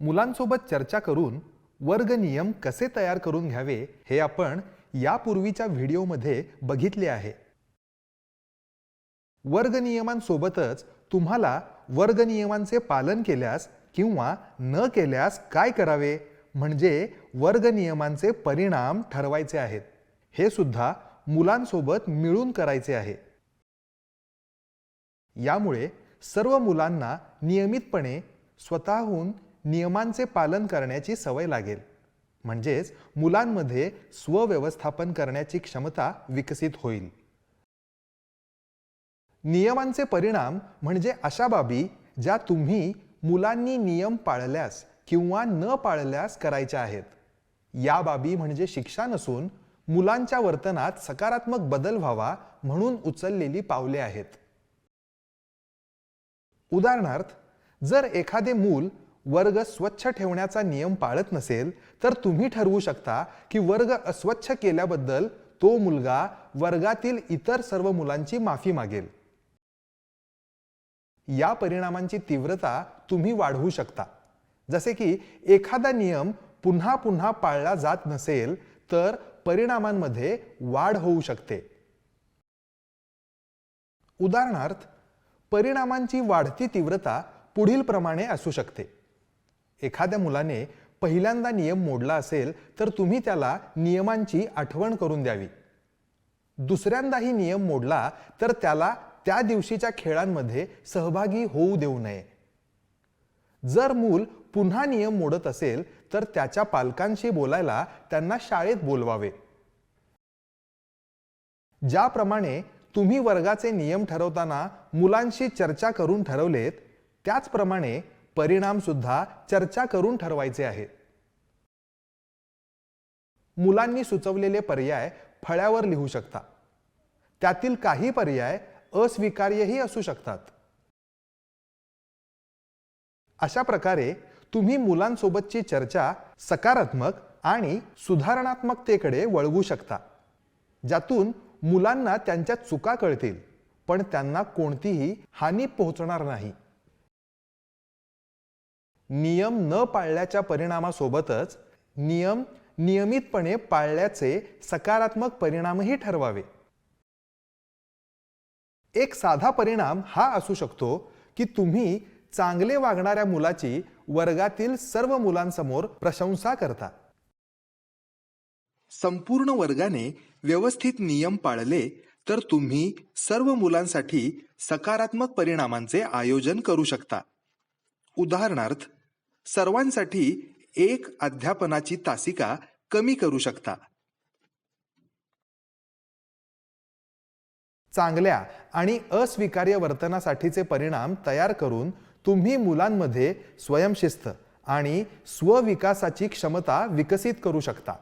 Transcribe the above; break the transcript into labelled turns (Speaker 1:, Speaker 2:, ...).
Speaker 1: मुलांसोबत चर्चा करून वर्ग नियम कसे तयार करून घ्यावे हे आपण यापूर्वीच्या व्हिडिओमध्ये बघितले आहे. वर्ग नियमांसोबतच तुम्हाला वर्ग नियमांचे पालन केल्यास किंवा न केल्यास काय करावे? म्हणजे वर्ग नियमांचे परिणाम ठरवायचे आहेत. हे सुद्धा मुलांसोबत मिळून करायचे आहे. यामुळे सर्व मुलांना नियमितपणे स्वतःहून नियमांचे पालन करण्याची सवय लागेल. म्हणजेच मुलांमध्ये स्वव्यवस्थापन करण्याची क्षमता विकसित होईल. नियमांचे परिणाम म्हणजे अशा बाबी ज्या तुम्ही मुलांनी नियम पाळल्यास किंवा न पाळल्यास करायच्या आहेत. या बाबी म्हणजे शिक्षा नसून मुलांच्या वर्तनात सकारात्मक बदल व्हावा म्हणून उचललेली पावले आहेत. उदाहरणार्थ जर एखादे मूल वर्ग स्वच्छ ठेवण्याचा नियम पाळत नसेल तर तुम्ही ठरवू शकता की वर्ग अस्वच्छ केल्याबद्दल तो मुलगा वर्गातील इतर सर्व मुलांची माफी मागेल. या परिणामांची तीव्रता तुम्ही वाढवू शकता. जसे की एखादा नियम पुन्हा पुन्हा पाळला जात नसेल तर परिणामांमध्ये वाढ होऊ शकते. उदाहरणार्थ परिणामांची वाढती तीव्रता पुढील प्रमाणे असू शकते. एखाद्या मुलाने पहिल्यांदा नियम मोडला असेल तर तुम्ही त्याला नियमांची आठवण करून द्यावी. दुसऱ्यांदाही नियम मोडला तर त्याला त्या दिवशीच्या खेळांमध्ये सहभागी होऊ देऊ नये. जर मूल पुन्हा नियम मोडत असेल तर त्याच्या पालकांशी बोलायला त्यांना शाळेत बोलवावे. ज्याप्रमाणे तुम्ही वर्गाचे नियम ठरवताना मुलांशी चर्चा करून ठरवलेत त्याचप्रमाणे परिणाम सुद्धा चर्चा करून ठरवायचे आहेत मुलांनी सुचवलेले पर्याय फळ्यावर लिहू शकता. त्यातील काही पर्याय अस्वीकार्यही असू शकतात. अशा प्रकारे तुम्ही मुलांसोबतची चर्चा सकारात्मक आणि सुधारणात्मकतेकडे वळवू शकता. ज्यातून मुलांना त्यांच्या चुका कळतील पण त्यांना कोणतीही हानी पोहोचणार नाही. नियम न पाळल्याच्या परिणामासोबतच नियम नियमितपणे पाळल्याचे सकारात्मक परिणामही ठरवावे. एक साधा परिणाम हा असू शकतो की तुम्ही चांगले वागणाऱ्या मुलाची वर्गातील सर्व मुलांसमोर प्रशंसा करता. संपूर्ण वर्गाने व्यवस्थित नियम पाळले तर तुम्ही सर्व मुलांसाठी सकारात्मक परिणामांचे आयोजन करू शकता. उदाहरणार्थ सर्वांसाठी एक अध्यापनाची तासिका कमी करू शकता. चांगल्या आणि अस्वीकार्य वर्तनासाठीचे परिणाम तयार करून तुम्ही मुलांमध्ये स्वयंशिस्त आणि स्वविकासाची क्षमता विकसित करू शकता.